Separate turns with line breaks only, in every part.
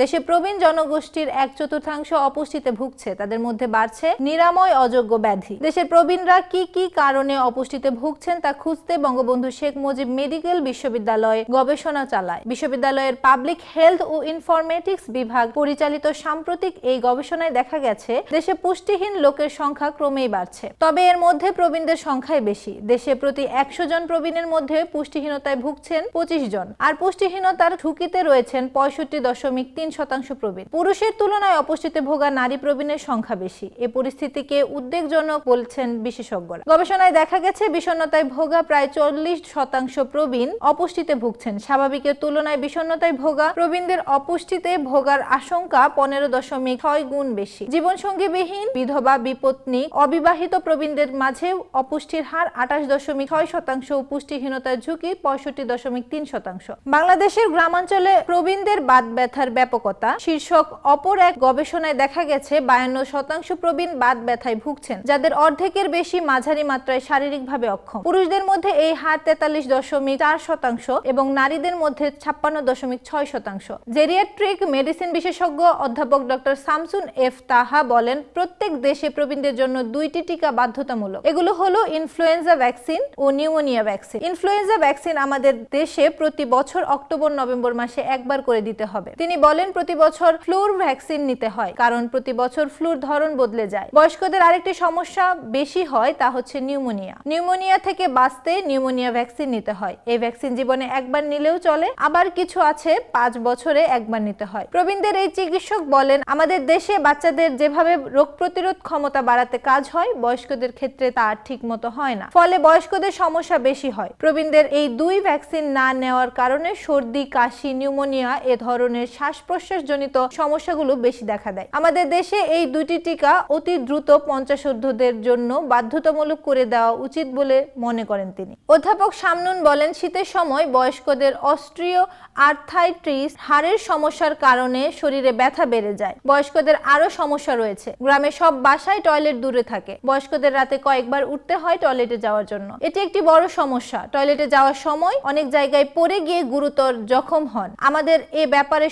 দেশে প্রবীণ জনগোষ্ঠীর এক চতুর্থাংশ অপুষ্টিতে ভুগছে। তাদের মধ্যে বাড়ছে নিরাময় অযোগ্য ব্যাধি। দেশের প্রবীণরা কি কি কারণে অপুষ্টিতে ভুগছেন তা খুঁজতে বঙ্গবন্ধু শেখ মুজিব মেডিকেল বিশ্ববিদ্যালয়ে গবেষণা চালায়। বিশ্ববিদ্যালয়ের পাবলিক হেলথ ও ইনফরমেটিক্স বিভাগ পরিচালিত সাম্প্রতিক এই গবেষণায় দেখা গেছে, দেশে পুষ্টিহীন লোকের সংখ্যা ক্রমেই বাড়ছে। তবে এর মধ্যে প্রবীণদের সংখ্যাই বেশি। দেশে প্রতি একশো জন প্রবীণের মধ্যে পুষ্টিহীনতায় ভুগছেন পঁচিশ জন। আর পুষ্টিহীনতার ঝুঁকিতে রয়েছেন পঁয়ষট্টি দশমিক তিন শতাংশ প্রবীণ। পুরুষের তুলনায় অপুষ্টিতে ভোগা নারী প্রবীণের সংখ্যা বেশি। এ পরিস্থিতিকে উদ্বেগজনক বলছেন বিশেষজ্ঞরা। গবেষণায় দেখা গেছে, বিষণ্ণতায় ভোগা প্রায় চল্লিশ শতাংশ প্রবীণ অপুষ্টিতে ভুগছেন। স্বাভাবিকের তুলনায় বিষণ্ণতায় ভোগা প্রবীণদের অপুষ্টিতে ভোগার আশঙ্কা পনেরো দশমিক ছয় গুণ বেশি। জীবনসঙ্গীবিহীন, বিধবা, বিপত্নী, অবিবাহিত প্রবীণদের মাঝে অপুষ্টির হার আঠাশ দশমিক ছয় শতাংশ ও পুষ্টিহীনতার ঝুঁকি পঁয়ষট্টি দশমিক তিন শতাংশ। বাংলাদেশের গ্রামাঞ্চলে প্রবীণদের বাত ব্যথার ব্যাপকতা। শীর্ষক অপর এক গবেষণায় দেখা গেছে, বায়ান্ন শতাংশ প্রবীণ বাত ব্যথায় ভুগছেন, যাদের অর্ধেকের বেশি মাঝারি মাত্রায় শারীরিকভাবে অক্ষম। পুরুষদের মধ্যে এই হার তেতাল্লিশ দশমিক চার শতাংশ এবং নারীদের মধ্যে ছাপ্পান্ন দশমিক ছয় শতাংশ। জেরিয়াট্রিক মেডিসিন বিশেষজ্ঞ অধ্যাপক ডক্টর সামসুন এফ তাহা বলেন, প্রত্যেক দেশে প্রবীণদের জন্য দুইটি টিকা বাধ্যতামূলক। এগুলো হলো ইনফ্লুয়েঞ্জা ভ্যাকসিন ও নিউমোনিয়া ভ্যাকসিন। ইনফ্লুয়েঞ্জা ভ্যাকসিন আমাদের দেশে প্রতি বছর অক্টোবর নভেম্বর মাসে একবার করে দিতে হবে। তিনি বলেন প্রতি বছর ফ্লুর ভ্যাকসিন নিতে হয়, কারণ প্রতি বছর ফ্লুর ধরন বদলে যায়। বয়স্কদের আরেকটি সমস্যা বেশি হয় তা হচ্ছে নিউমোনিয়া। নিউমোনিয়া থেকে বাঁচতে নিউমোনিয়া ভ্যাকসিন নিতে হয়। এই ভ্যাকসিন জীবনে একবার নিলেও চলে, আবার কিছু আছে পাঁচ বছরে একবার নিতে হয়। প্রবীণদের এই চিকিৎসক বলেন, আমাদের দেশে বাচ্চাদের যেভাবে রোগ প্রতিরোধ ক্ষমতা বাড়াতে কাজ হয়, বয়স্কদের ক্ষেত্রে তা ঠিক মতো হয় না। ফলে বয়স্কদের সমস্যা বেশি হয়। প্রবীণদের এই দুই ভ্যাকসিন না নেওয়ার কারণে সর্দি, কাশি, নিউমোনিয়া এ ধরনের শ্বাস প্রশ্বাস জনিত সমস্যাগুলো বেশি দেখা দেয়। আমাদের দেশে এই দুইটি টিকা অতি দ্রুত পঞ্চাশোর্ধ্বদের জন্য বাধ্যতামূলক করে দেওয়া উচিত বলে মনে করেন তিনি। অধ্যাপক শামনুন বলেন, শীতের সময় বয়স্কদের অস্ট্রিয় আর্থাইট্রিস হাড়ের সমস্যার কারণে শরীরে ব্যথা বেড়ে যায়। বয়স্কদের আরও সমস্যা রয়েছে। গ্রামে সব বাসায় টয়লেট দূরে থাকে। বয়স্কদের রাতে কয়েকবার উঠতে হয় টয়লেটে যাওয়ার জন্য। এটি একটি বড় সমস্যা। টয়লেটে যাওয়ার সময় অনেক জায়গায় পড়ে গিয়ে গুরুতর জখম হন। আমাদের এ ব্যাপারে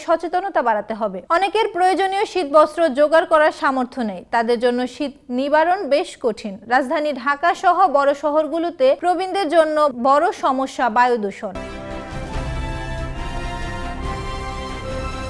সচেতনতা বাড়াতে হবে। অনেকের প্রয়োজনীয় শীত বস্ত্র জোগাড় করার সামর্থ্য নেই। তাদের জন্য শীত নিবারণ বেশ কঠিন। রাজধানী ঢাকা সহ বড় শহরগুলোতে প্রবীণদের জন্য বড় সমস্যা বায়ু দূষণ